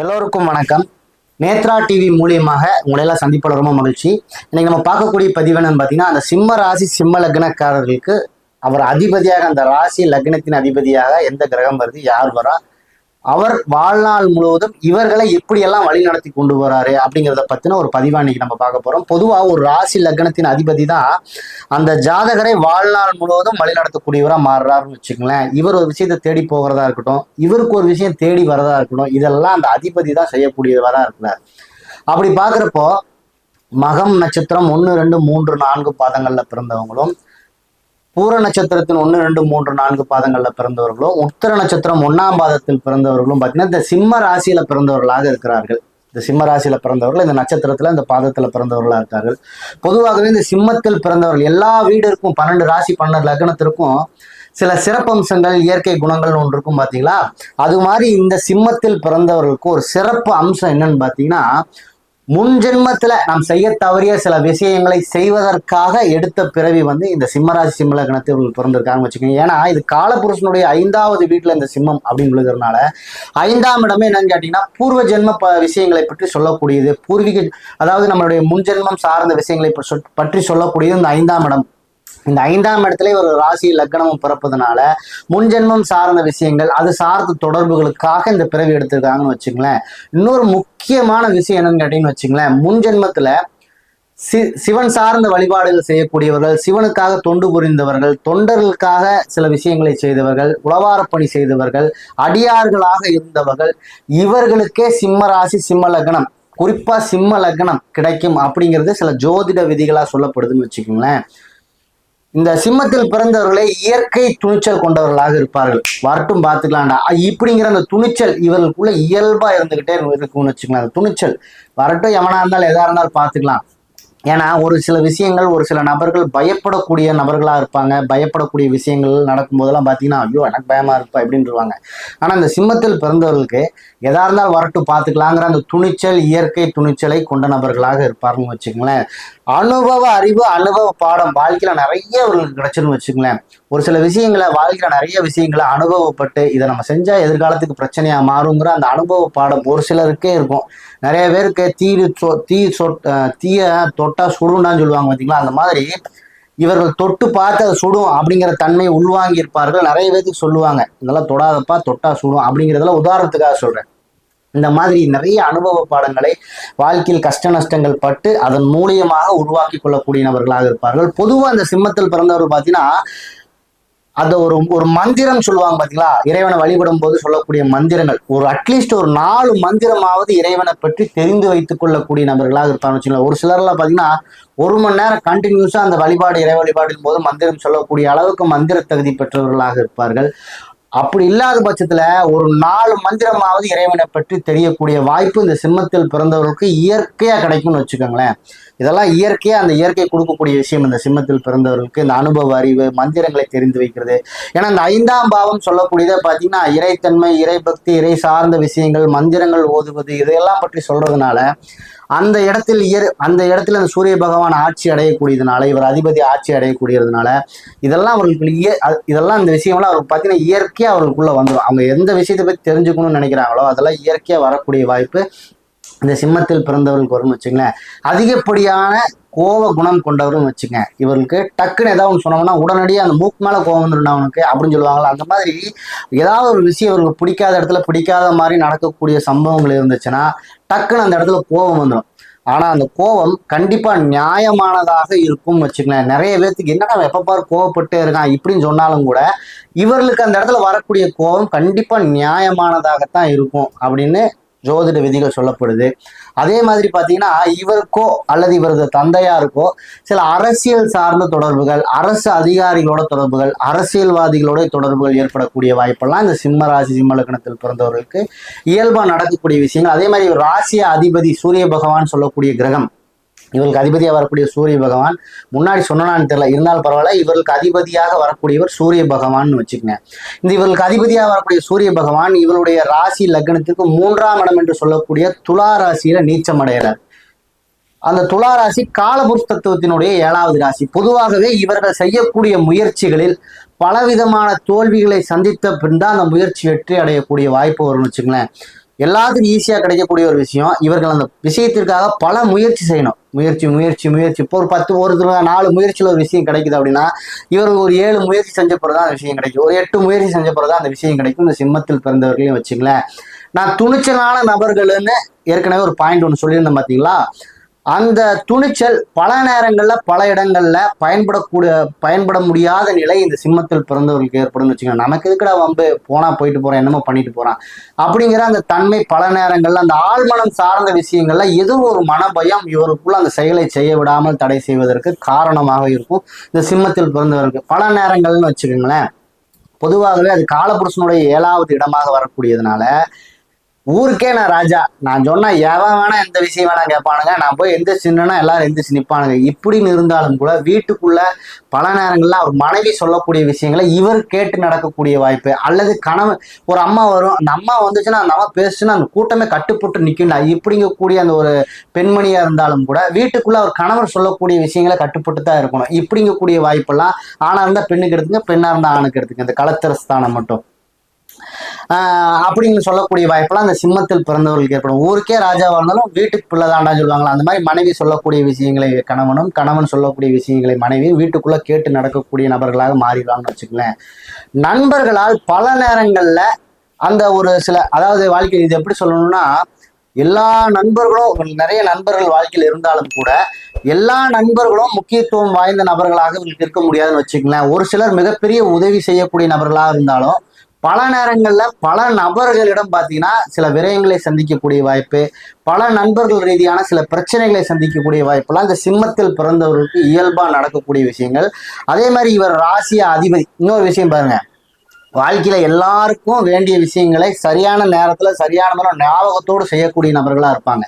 எல்லோருக்கும் வணக்கம். நேத்ரா டிவி மூலியமாக உங்களை எல்லாம் ரொம்ப மகிழ்ச்சி. இன்னைக்கு நம்ம பார்க்கக்கூடிய பதிவு என்னன்னு பார்த்தீங்கன்னா அந்த சிம்ம ராசி சிம்ம லக்னக்காரர்களுக்கு அவர் அதிபதியாக அந்த ராசி லக்னத்தின் அதிபதியாக எந்த கிரகம் வருது யார் வரா அவர் வாழ்நாள் முழுவதும் இவர்களை எப்படியெல்லாம் வழி நடத்தி கொண்டு வராரு அப்படிங்கிறத பத்தின ஒரு பதிவா இன்னைக்கு நம்ம பார்க்க போறோம். பொதுவா ஒரு ராசி லக்னத்தின் அதிபதி தான் அந்த ஜாதகரை வாழ்நாள் முழுவதும் வழி நடத்தக்கூடியவரா மாறுறாருன்னு வச்சுக்கோங்களேன். இவர் ஒரு விஷயத்தை தேடி போகிறதா இருக்கட்டும் இவருக்கு ஒரு விஷயம் தேடி வரதா இருக்கட்டும் இதெல்லாம் அந்த அதிபதி தான் செய்யக்கூடியவரா இருக்கிறார். அப்படி பார்க்குறப்போ மகம் நட்சத்திரம் ஒன்று ரெண்டு மூன்று நான்கு பாதங்களில் பிறந்தவங்களும் பூர நட்சத்திரத்தின் ஒன்று ரெண்டு மூன்று நான்கு பாதங்களில் பிறந்தவர்களும் உத்தர நட்சத்திரம் ஒன்னாம் பாதத்தில் பிறந்தவர்களும் பார்த்தீங்கன்னா இந்த சிம்ம ராசியில பிறந்தவர்களாக இருக்கிறார்கள். இந்த சிம்ம ராசியில் பிறந்தவர்கள் இந்த நட்சத்திரத்தில் இந்த பாதத்தில் பிறந்தவர்களாக இருக்கார்கள். பொதுவாகவே இந்த சிம்மத்தில் பிறந்தவர்கள் எல்லா வீடிற்கும் பன்னெண்டு ராசி பன்னெண்டு லக்னத்திற்கும் சில சிறப்பம்சங்கள் இயற்கை குணங்கள் ஒன்று இருக்கும் பார்த்தீங்களா அது மாதிரி இந்த சிம்மத்தில் பிறந்தவர்களுக்கு ஒரு சிறப்பு அம்சம் என்னன்னு பார்த்தீங்கன்னா முன் ஜென்மத்துல நாம் செய்ய தவறிய சில விஷயங்களை செய்வதற்காக எடுத்த பிறவி வந்து இந்த சிம்மராசி சிம்ம லக்னத்தில் பிறந்திருக்காங்க வச்சுக்கோங்க. ஏன்னா இது காலபுருஷனுடைய ஐந்தாவது வீட்டுல இந்த சிம்மம் அப்படின்னு விழுகிறதுனால ஐந்தாம் இடமே என்னன்னு கேட்டீங்கன்னா பூர்வ ஜென்ம ப விஷயங்களை பற்றி சொல்லக்கூடியது. பூர்வீக அதாவது நம்மளுடைய முன் ஜென்மம் சார்ந்த விஷயங்களை பற்றி சொல்- பற்றி சொல்லக்கூடியது இந்த ஐந்தாம் இடம். இந்த ஐந்தாம் இடத்துல ஒரு ராசி லக்னமும் பிறப்பதுனால முன்ஜென்மம் சார்ந்த விஷயங்கள் அது சார்ந்த தொடர்புகளுக்காக இந்த பிறவி எடுத்திருக்காங்கன்னு வச்சுங்களேன். இன்னொரு முக்கியமான விஷயம் என்னன்னு கேட்டீங்கன்னு வச்சுங்களேன் முன்ஜென்மத்துல சி சிவன் சார்ந்த வழிபாடுகள் செய்யக்கூடியவர்கள் சிவனுக்காக தொண்டு புரிந்தவர்கள் தொண்டர்களுக்காக சில விஷயங்களை செய்தவர்கள் உளவார பணி செய்தவர்கள் அடியார்களாக இருந்தவர்கள் இவர்களுக்கே சிம்ம ராசி சிம்ம லக்னம். குறிப்பா சிம்ம லக்னம் கிடைக்கும் அப்படிங்கிறது சில ஜோதிட விதிகளா சொல்லப்படுதுன்னு வச்சுக்கோங்களேன். இந்த சிம்மத்தில் பிறந்தவர்களே இயற்கை துணிச்சல் கொண்டவர்களாக இருப்பார்கள். வரட்டும் பார்த்துக்கலாம்டா. இப்படிங்கிற அந்த துணிச்சல் இவர்களுக்குள்ள இயல்பா இருந்துகிட்டே இருக்கும்னு வச்சுக்கலாம் அந்த துணிச்சல். வரட்டும் எவனா இருந்தாலும் எதா இருந்தாலும் பார்த்துக்கலாம். ஏன்னா ஒரு சில விஷயங்கள் ஒரு சில நபர்கள் பயப்படக்கூடிய நபர்களா இருப்பாங்க. பயப்படக்கூடிய விஷயங்கள் நடக்கும்போதெல்லாம் பார்த்தீங்கன்னா ஐயோ எனக்கு பயமாக இருப்பா இப்படின்றவாங்க. ஆனால் இந்த சிம்மத்தில் பிறந்தவர்களுக்கு எதா இருந்தாலும் வரட்டும் பார்த்துக்கலாங்கிற அந்த துணிச்சல் இயற்கை துணிச்சலை கொண்ட நபர்களாக இருப்பார்னு வச்சுக்கோங்களேன். அனுபவ அறிவு அனுபவ பாடம் வாழ்க்கையில நிறைய அவர்களுக்கு கிடைச்சிருன்னு வச்சுக்கோங்களேன். ஒரு சில விஷயங்களை வாழ்க்கையில் நிறைய விஷயங்களை அனுபவப்பட்டு இதை நம்ம செஞ்சால் எதிர்காலத்துக்கு பிரச்சனையா மாறுங்கிற அந்த அனுபவ பாடம் ஒரு சிலருக்கே இருக்கும். நிறைய பேருக்கு தீ சொ தீ சொட் தீய தொட்டா சுடுண்டான்னு சொல்லுவாங்க பார்த்தீங்களா அந்த மாதிரி இவர்கள் தொட்டு பார்த்து அதை சுடும் அப்படிங்கிற தன்மையை உள்வாங்கி இருப்பார்கள். நிறைய பேருக்கு சொல்லுவாங்க இதெல்லாம் தொடாதப்பா தொட்டா சுடும் அப்படிங்கிறதெல்லாம் உதாரணத்துக்காக சொல்றேன். இந்த மாதிரி நிறைய அனுபவ பாடங்களை வாழ்க்கையில் கஷ்ட நஷ்டங்கள் பட்டு அதன் மூலியமாக உருவாக்கி கொள்ளக்கூடிய நபர்களாக இருப்பார்கள். பொதுவாக அந்த சிம்மத்தில் பிறந்தவர் பார்த்தீங்கன்னா அந்த ஒரு ஒரு மந்திரம் சொல்லுவாங்க பாத்தீங்களா? இறைவனை வழிபடும் போது சொல்லக்கூடிய மந்திரங்கள். ஒரு அட்லீஸ்ட் ஒரு நாலு மந்திரமாவது இறைவனை பற்றி தெரிந்து வைத்துக் கொள்ளக்கூடிய நபர்களாக இருப்பாங்க வச்சுக்கலாம் ஒரு சிலர்லாம் பாத்தீங்கன்னா ஒரு மணி நேரம் கண்டினியூஸா அந்த வழிபாடு இறை வழிபாடின் போது மந்திரம் சொல்லக்கூடிய அளவுக்கு மந்திர தகுதி பெற்றவர்களாக இருப்பார்கள். அப்படி இல்லாத பட்சத்துல ஒரு நாலு மந்திரமாவது இறைவனை பற்றி தெரியக்கூடிய வாய்ப்பு இந்த சிம்மத்தில் பிறந்தவர்களுக்கு இயற்கையா கிடைக்கும்னு வச்சுக்கோங்களேன். இதெல்லாம் இயற்கையா அந்த இயற்கை கொடுக்கக்கூடிய விஷயம் இந்த சிம்மத்தில் பிறந்தவர்களுக்கு இந்த அனுபவ அறிவு மந்திரங்களை தெரிந்து வைக்கிறது. ஏன்னா இந்த ஐந்தாம் பாவம் சொல்லக்கூடியதை பார்த்தீங்கன்னா இறைத்தன்மை இறைபக்தி இறை சார்ந்த விஷயங்கள் மந்திரங்கள் ஓதுவது இதையெல்லாம் பற்றி சொல்றதுனால அந்த இடத்தில் இயற் அந்த இடத்துல அந்த சூரிய பகவான் ஆட்சி அடையக்கூடியதுனால இவர் அதிபதி ஆட்சி அடையக்கூடியதுனால இதெல்லாம் அவர்களுக்கு இய இதெல்லாம் இந்த விஷயம்லாம் அவருக்கு பார்த்தீங்கன்னா இயற்கையாக அவர்களுக்குள்ள வந்துடும் அவங்க எந்த விஷயத்தை பற்றி தெரிஞ்சுக்கணும்னு நினைக்கிறாங்களோ அதெல்லாம் இயற்கையாக வரக்கூடிய வாய்ப்பு இந்த சிம்மத்தில் பிறந்தவர்களுக்கு வரும்னு வச்சுங்களேன் அதிகப்படியான கோவ குணம் கொண்டவரும் வச்சுங்க. இவருக்கு டக்குன்னு ஏதாவது ஒன்று சொன்னோம்னா உடனடியாக அந்த மூக்கு மேலே கோவம் வந்துடும் அவனுக்கு அப்படின்னு சொல்லுவாங்களா அந்த மாதிரி ஏதாவது ஒரு விஷயம் இவருக்கு பிடிக்காத இடத்துல பிடிக்காத மாதிரி நடக்கக்கூடிய சம்பவங்கள் இருந்துச்சுன்னா டக்குன்னு அந்த இடத்துல கோபம் வந்துடும் ஆனா அந்த கோபம் கண்டிப்பா நியாயமானதாக இருக்கும்னு வச்சுக்கலாம் நிறைய பேர்த்துக்கு என்னடா எப்போ எப்ப பாரு கோவப்பட்டே இருக்கான் இப்படின்னு சொன்னாலும் கூட இவர்களுக்கு அந்த இடத்துல வரக்கூடிய கோபம் கண்டிப்பா நியாயமானதாகத்தான் இருக்கும் அப்படின்னு ஜோதிட விதிகள் சொல்லப்படுது. அதே மாதிரி பார்த்தீங்கன்னா இவருக்கோ அல்லது இவரது தந்தையாருக்கோ சில அரசியல் சார்ந்த தொடர்புகள் அரசு அதிகாரிகளோட தொடர்புகள் அரசியல்வாதிகளோட தொடர்புகள் ஏற்படக்கூடிய வாய்ப்பெல்லாம் இந்த சிம்ம ராசி சிம்ம லக்னத்தில் பிறந்தவர்களுக்கு இயல்பாக நடக்கக்கூடிய விஷயங்கள். அதே மாதிரி ராசிய அதிபதி சூரிய பகவான் சொல்லக்கூடிய கிரகம். இவருக்கு அதிபதியாக வரக்கூடிய சூரிய பகவான். முன்னாடி சொன்னான்னு தெரியல இருந்தாலும் பரவாயில்ல இவருக்கு அதிபதியாக வரக்கூடியவர் சூரிய பகவான் வச்சுக்கங்க. இந்த இவருக்கு அதிபதியாக வரக்கூடிய சூரிய பகவான் இவருடைய ராசி லக்னத்திற்கு மூன்றாம் இடம் என்று சொல்லக்கூடிய துலா ராசியில நீச்சம் அடைகிறார் அந்த துலா ராசி காலபுருஷ தத்துவத்தினுடைய ஏழாவது ராசி. பொதுவாகவே இவர்கள் செய்யக்கூடிய முயற்சிகளில் பலவிதமான தோல்விகளை சந்தித்த பின் தான் அந்த முயற்சி வெற்றி அடையக்கூடிய வாய்ப்பு வரும்னு வச்சுங்களேன் எல்லாத்துக்கும் ஈஸியாக கிடைக்கக்கூடிய ஒரு விஷயம். இவர்கள் அந்த விஷயத்திற்காக பல முயற்சி செய்யணும். முயற்சி முயற்சி முயற்சி. இப்போ ஒரு பத்து ஒரு நாலு முயற்சியில் ஒரு விஷயம் கிடைக்குது அப்படின்னா இவர் ஒரு ஏழு முயற்சி செஞ்ச பிறகு அந்த விஷயம் கிடைக்கும். ஒரு எட்டு முயற்சி செஞ்ச பிறகு அந்த விஷயம் கிடைக்கும். இந்த சிம்மத்தில் பிறந்தவர்களையும் வச்சுங்களேன். நான் துணிச்சலான நபர்கள்னு ஏற்கனவே ஒரு பாயிண்ட் ஒன்று சொல்லியிருந்தேன் பார்த்தீங்களா அந்த துணிச்சல் பல நேரங்களில் பல இடங்கள்ல பயன்படக்கூடிய பயன்பட முடியாத நிலை இந்த சிம்மத்தில் பிறந்தவர்களுக்கு ஏற்படும் வச்சுக்கோங்க. நமக்கு எதுக்கடா வம்பு? போனால் போயிட்டு போறான் என்னமோ பண்ணிட்டு போறான். அப்படிங்கிற அந்த தன்மை பல நேரங்கள்ல அந்த ஆழ்மனம் சார்ந்த விஷயங்கள்ல ஏதோ ஒரு மனபயம் இவருக்குள்ள அந்த செயலை செய்ய விடாமல் தடை செய்வதற்கு காரணமாக இருக்கும் இந்த சிம்மத்தில் பிறந்தவருக்கு பல நேரங்கள்னு வச்சுக்கோங்களேன். பொதுவாகவே அது காலபுருஷனுடைய ஏழாவது இடமாக வரக்கூடியதுனால ஊருக்கே நான் ராஜா. நான் சொன்னா எவன் வேணா எந்த விஷயம் வேணா கேட்பானுங்க. நான் போய் எந்த சின்னனா எல்லாரும் எந்திரிச்சு நிற்பானுங்க இப்படின்னு இருந்தாலும் கூட வீட்டுக்குள்ள பல நேரங்கள்ல அவர் மனைவி சொல்லக்கூடிய விஷயங்களை இவர் கேட்டு நடக்கக்கூடிய வாய்ப்பு. அல்லது கணவன் ஒரு அம்மா வரும் அந்த அம்மா வந்துச்சுன்னா அந்த அம்மா பேசுச்சுன்னா அந்த கூட்டமே கட்டுப்பட்டு நிற்கும் இப்படிங்கக்கூடிய அந்த ஒரு பெண்மணியா இருந்தாலும் கூட வீட்டுக்குள்ள அவர் கணவர் சொல்லக்கூடிய விஷயங்களை கட்டுப்பட்டு தான் இருக்கணும். இப்படிங்கக்கூடிய வாய்ப்பெல்லாம் ஆணா இருந்தா பெண்ணுக்கு எடுத்துங்க பெண்ணா இருந்தா ஆணுக்கு எடுத்துங்க. இந்த களத்திரஸ்தானம் மட்டும். அப்படின்னு சொல்லக்கூடிய வாய்ப்பெல்லாம் அந்த சிம்மத்தில் பிறந்தவர்களுக்கு ஏற்படும். ஊருக்கே ராஜாவாக இருந்தாலும் வீட்டுக்கு பிள்ளை தாண்டா சொல்லுவாங்களா? அந்த மாதிரி மனைவி சொல்லக்கூடிய விஷயங்களை கணவனும் கணவன் சொல்லக்கூடிய விஷயங்களை மனைவியும் வீட்டுக்குள்ளே கேட்டு நடக்கக்கூடிய நபர்களாக மாறிடுவாங்கன்னு வச்சுக்கலேன் நண்பர்களால் பல நேரங்களில் அந்த ஒரு சில அதாவது வாழ்க்கை இது எப்படி சொல்லணும்னா எல்லா நண்பர்களும் நிறைய நண்பர்கள் வாழ்க்கையில் இருந்தாலும் கூட எல்லா நண்பர்களும் முக்கியத்துவம் வாய்ந்த நபர்களாக இவங்களுக்கு இருக்க முடியாதுன்னு வச்சுக்கங்களேன். ஒரு சிலர் மிகப்பெரிய உதவி செய்யக்கூடிய நபர்களாக இருந்தாலும் பல நேரங்கள்ல பல நபர்களிடம் பார்த்தீங்கன்னா சில விரயங்களை சந்திக்கக்கூடிய வாய்ப்பு பல நண்பர்கள் ரீதியான சில பிரச்சனைகளை சந்திக்கக்கூடிய வாய்ப்பெல்லாம் இந்த சிம்மத்தில் பிறந்தவர்களுக்கு இயல்பா நடக்கக்கூடிய விஷயங்கள். அதே மாதிரி இவர் ராசிய அதிபதி. இன்னொரு விஷயம் பாருங்க. வாழ்க்கையில எல்லாருக்கும் வேண்டிய விஷயங்களை சரியான நேரத்துல சரியான முறை ஞாபகத்தோடு செய்யக்கூடிய நபர்களா இருப்பாங்க.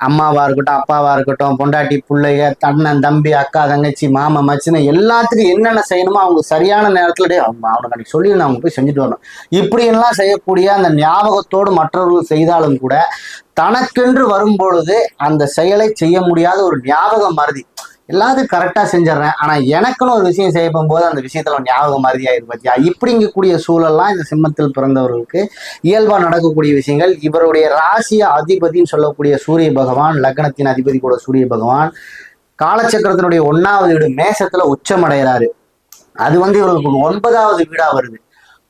அம்மாவா இருக்கட்டும் அப்பாவா இருக்கட்டும் பொண்டாட்டி பிள்ளைக தண்ணன் தம்பி அக்கா தங்கச்சி மாமா மச்சினை எல்லாத்துக்கும் என்னென்ன செய்யணுமோ அவங்க சரியான நேரத்துல அவங்க அவனுக்கு சொல்லி அவங்க போய் செஞ்சுட்டு வரணும். இப்படி எல்லாம் செய்யக்கூடிய அந்த ஞாபகத்தோடு மற்றவர்கள் செய்தாலும் கூட தனக்கென்று வரும்பொழுது அந்த செயலை செய்ய முடியாத ஒரு ஞாபகம் மருதி எல்லாத்தையும் கரெக்டாக செஞ்சிடறேன். ஆனால் எனக்குன்னு ஒரு விஷயம் செய்யப்போம் போது அந்த விஷயத்தில் ஞாபகம் மாதிரி ஆயிருக்கு பார்த்தியா இப்படிங்கக்கூடிய சூழல்லாம் இந்த சிம்மத்தில் பிறந்தவர்களுக்கு இயல்பாக நடக்கக்கூடிய விஷயங்கள். இவருடைய ராசிய அதிபதின்னு சொல்லக்கூடிய சூரிய பகவான் லக்னத்தின் அதிபதி கூட சூரிய பகவான் காலச்சக்கரத்தினுடைய ஒன்றாவது வீடு மேசத்தில் உச்சமடைகிறாரு. அது வந்து இவர்களுக்கு ஒன்பதாவது வீடாக வருது.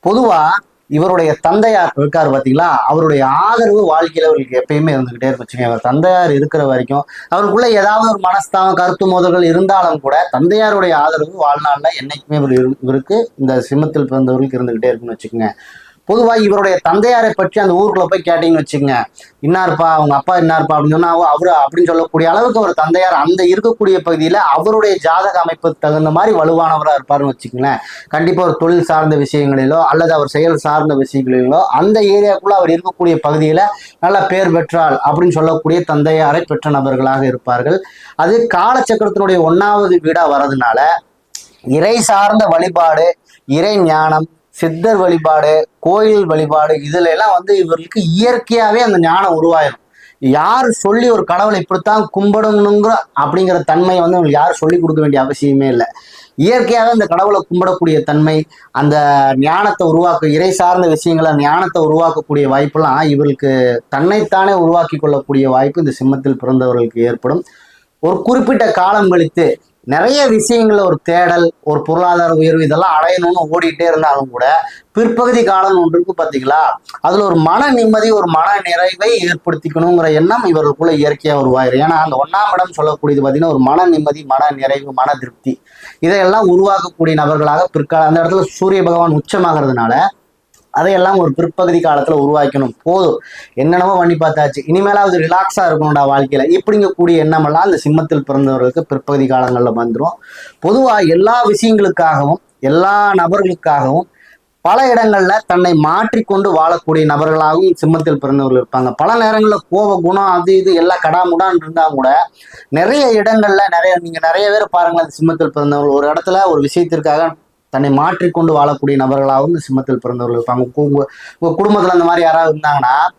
பொதுவாக இவருடைய தந்தையார் இருக்காரு பாத்தீங்களா? அவருடைய ஆதரவு வாழ்க்கையில அவருக்கு எப்பயுமே இருந்துகிட்டே இருந்துச்சுங்க அவர் தந்தையார் இருக்கிற வரைக்கும் அவருக்குள்ள ஏதாவது ஒரு மனஸ்தாபம் கருத்து மோதல்கள் இருந்தாலும் கூட தந்தையாருடைய ஆதரவு வாழ்நாள்ல என்னைக்குமே இவர் இரு- இவருக்கு இந்த சிம்மத்தில் பிறந்தவர்களுக்கு இருந்துகிட்டே இருக்குன்னு வச்சுக்கோங்க. பொதுவா இவருடைய தந்தையாரை பற்றி அந்த ஊருக்குள்ள போய் கேட்டீங்கன்னு வச்சுக்கோங்க. இன்னார்ப்பா அவங்க அப்பா இன்னார்ப்பா அப்படின்னு சொன்னா அவரு அப்படின்னு சொல்லக்கூடிய அளவுக்கு அவர் தந்தையார் அந்த இருக்கக்கூடிய பகுதியில அவருடைய ஜாதக அமைப்புக்கு தகுந்த மாதிரி வலுவானவரா இருப்பாருன்னு வச்சுக்கோங்களேன். கண்டிப்பா ஒரு தொழில் சார்ந்த விஷயங்களிலோ அல்லது அவர் செயல் சார்ந்த விஷயங்களிலோ அந்த ஏரியாக்குள்ள அவர் இருக்கக்கூடிய பகுதியில நல்ல பேர் பெற்றால் அப்படின்னு சொல்லக்கூடிய தந்தையாரை பெற்ற நபர்களாக இருப்பார்கள். அது காலச்சக்கரத்தினுடைய ஒன்னாவது வீடா வர்றதுனால இறை சார்ந்த வழிபாடு இறை ஞானம் சித்தர் வழிபாடு கோயில் வழிபாடு இதுல எல்லாம் வந்து இவர்களுக்கு இயற்கையாவே அந்த ஞானம் உருவாயிரும். யார் சொல்லி ஒரு கடவுளை இப்படித்தான் கும்பிடணுங்கிற அப்படிங்கிற தன்மையை வந்து அவங்களுக்கு யாரும் சொல்லி கொடுக்க வேண்டிய அவசியமே இல்லை. இயற்கையாகவே அந்த கடவுளை கும்பிடக்கூடிய தன்மை அந்த ஞானத்தை உருவாக்க இறை சார்ந்த விஷயங்களை ஞானத்தை உருவாக்கக்கூடிய வாய்ப்பெல்லாம் இவருக்கு தன்னைத்தானே உருவாக்கி கொள்ளக்கூடிய வாய்ப்பு இந்த சிம்மத்தில் பிறந்தவர்களுக்கு ஏற்படும். ஒரு குறிப்பிட்ட காலம் கழித்து நிறைய விஷயங்களில் ஒரு தேடல் ஒரு பொருளாதார உயர்வு இதெல்லாம் அடையணும்னு ஓடிட்டே இருந்தாலும் கூட பிற்பகுதி காலம் ஒன்று இருக்கு அதில் ஒரு மன நிம்மதி ஒரு மன நிறைவை ஏற்படுத்திக்கணுங்கிற எண்ணம் இவர்களுக்குள்ள இயற்கையாக உருவாயிரும் ஏன்னா அந்த ஒன்னாம் இடம் சொல்லக்கூடியது பார்த்தீங்கன்னா ஒரு மன நிம்மதி மன நிறைவு மன திருப்தி. இதையெல்லாம் உருவாக்கக்கூடிய நபர்களாக பிற்கால அந்த இடத்துல சூரிய பகவான் உச்சமாகிறதுனால அதையெல்லாம் ஒரு பிற்பகுதி காலத்துல உருவாக்கணும். போதும். என்னென்னமோ பண்ணி பார்த்தாச்சு. இனிமேலாவது ரிலாக்ஸா இருக்கணும்டா வாழ்க்கையில. இப்படிங்கக்கூடிய எண்ணமெல்லாம் இந்த சிம்மத்தில் பிறந்தவர்களுக்கு பிற்பகுதி காலங்கள்ல வந்துடும் பொதுவா எல்லா விஷயங்களுக்காகவும் எல்லா நபர்களுக்காகவும் பல இடங்கள்ல தன்னை மாற்றிக்கொண்டு வாழக்கூடிய நபர்களாகவும் சிம்மத்தில் பிறந்தவர்கள் இருப்பாங்க. பல நேரங்கள்ல கோப குணம் அது இது எல்லாம் கடாமுடான்னு இருந்தா கூட நிறைய இடங்கள்ல நிறைய நீங்க நிறைய பேர் பாருங்களேன் சிம்மத்தில் பிறந்தவர்கள். ஒரு இடத்துல ஒரு விஷயத்திற்காக தன்னை மாற்றிக்கொண்டு வாழக்கூடிய நபர்களாகவும் இந்த சிம்மத்தில் பிறந்தவர்கள் இருப்பாங்க. உங்க- உங்க குடும்பத்துல அந்த மாதிரி யாராவது இருந்தாங்கன்னா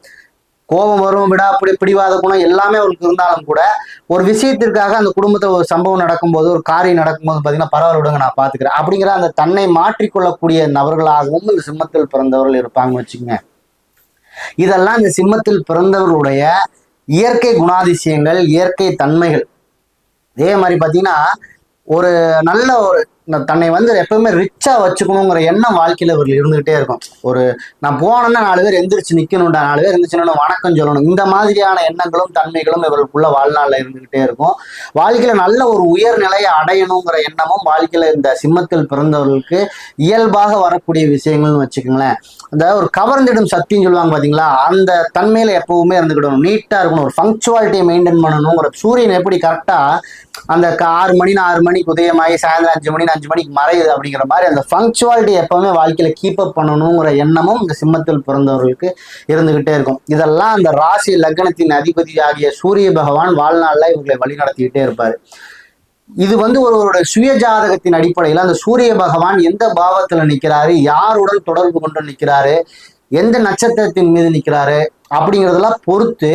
கோபம் வரும் விடா அப்படி பிடிவாத குணம் எல்லாமே அவருக்கு இருந்தாலும் கூட ஒரு விஷயத்திற்காக அந்த குடும்பத்துல ஒரு சம்பவம் நடக்கும்போது ஒரு காரியம் நடக்கும்போது பாத்தீங்கன்னா பரவாயில்ல விடுங்க நான் பாத்துக்கிறேன். அப்படிங்கிற அந்த தன்னை மாற்றிக்கொள்ளக்கூடிய நபர்களாகவும் இந்த சிம்மத்தில் பிறந்தவர்கள் இருப்பாங்கன்னு வச்சுக்கோங்க. இதெல்லாம் இந்த சிம்மத்தில் பிறந்தவர்களுடைய இயற்கை குணாதிசயங்கள் இயற்கை தன்மைகள். அதே மாதிரி பார்த்தீங்கன்னா ஒரு நல்ல ஒரு தன்னை வந்து எப்பவுமே ரிச்சா வச்சுக்கணுங்கிற எண்ணம் வாழ்க்கையில இவர்கள் இருந்துகிட்டே இருக்கும். ஒரு நான் போனேன்னா நாலு பேர் எந்திரிச்சு நிக்கணும்டா நாலு பேர் எந்திரிச்சு வணக்கம் சொல்லணும். இந்த மாதிரியான எண்ணங்களும் தன்மைகளும் இவர்களுக்குள்ள வாழ்நாளில் இருந்துகிட்டே இருக்கும். வாழ்க்கையில நல்ல ஒரு உயர்நிலையை அடையணுங்கிற எண்ணமும் வாழ்க்கையில இந்த சிம்மத்தில் பிறந்தவர்களுக்கு இயல்பாக வரக்கூடிய விஷயங்கள்னு வச்சுக்கோங்களேன். அந்த ஒரு கவர்ந்திடும் சக்தின்னு சொல்லுவாங்க பாத்தீங்களா? அந்த தன்மையில எப்பவுமே இருந்துக்கிடணும் நீட்டா இருக்கணும். ஒரு ஃபங்க்சுவாலிட்டியை மெயின்டைன் பண்ணணுங்கிற சூரியன் எப்படி கரெக்டா அந்த க- ஆறு மணி ஆறு மணிக்கு உதயமாகி சாயந்தரம் அஞ்சு மணி அஞ்சு மணிக்கு மறையுது அப்படிங்கிற மாதிரி அந்த ஃபங்க்சுவாலிட்டி எப்பவுமே வாழ்க்கையில கீப் அப் பண்ணணுங்கிற எண்ணமும் இந்த சிம்மத்தில் பிறந்தவர்களுக்கு இருந்துகிட்டே இருக்கும். இதெல்லாம் அந்த ராசி லக்னத்தின் அதிபதி ஆகிய சூரிய பகவான் வாழ்நாளில் இவங்களை வழி நடத்திக்கிட்டே இருப்பாரு. இது வந்து ஒருவருடைய சுய ஜாதகத்தின் அடிப்படையில் அந்த சூரிய பகவான் எந்த பாவத்துல நிக்கிறாரு யாருடன் தொடர்பு கொண்டு நிக்கிறாரு எந்த நட்சத்திரத்தின் மீது நிக்கிறாரு அப்படிங்கிறதெல்லாம் பொறுத்து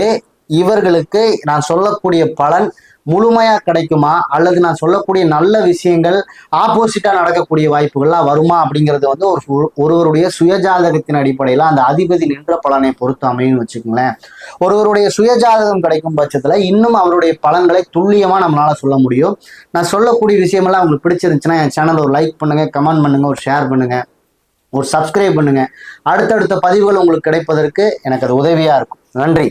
இவர்களுக்கு நான் சொல்லக்கூடிய பலன் முழுமையா கிடைக்குமா? அல்லது நான் சொல்லக்கூடிய நல்ல விஷயங்கள் ஆப்போசிட்டா நடக்கக்கூடிய வாய்ப்புகள்லாம் வருமா அப்படிங்கிறது வந்து ஒரு ஒருவருடைய சுயஜாதகத்தின் அடிப்படையில் அந்த அதிபதி நின்ற பலனை பொறுத்து அமையும் வச்சுக்கோங்களேன். ஒருவருடைய சுயஜாதகம் கிடைக்கும் பட்சத்துல இன்னும் அவருடைய பலன்களை துல்லியமா நம்மளால சொல்ல முடியும். நான் சொல்லக்கூடிய விஷயமெல்லாம் உங்களுக்கு பிடிச்சிருந்துச்சுன்னா என் சேனல் ஒரு லைக் பண்ணுங்க கமெண்ட் பண்ணுங்க ஒரு ஷேர் பண்ணுங்க ஒரு சப்ஸ்கிரைப் பண்ணுங்க. அடுத்தடுத்த பதிவுகள் உங்களுக்கு கிடைப்பதற்கு எனக்கு அது உதவியா இருக்கும். நன்றி.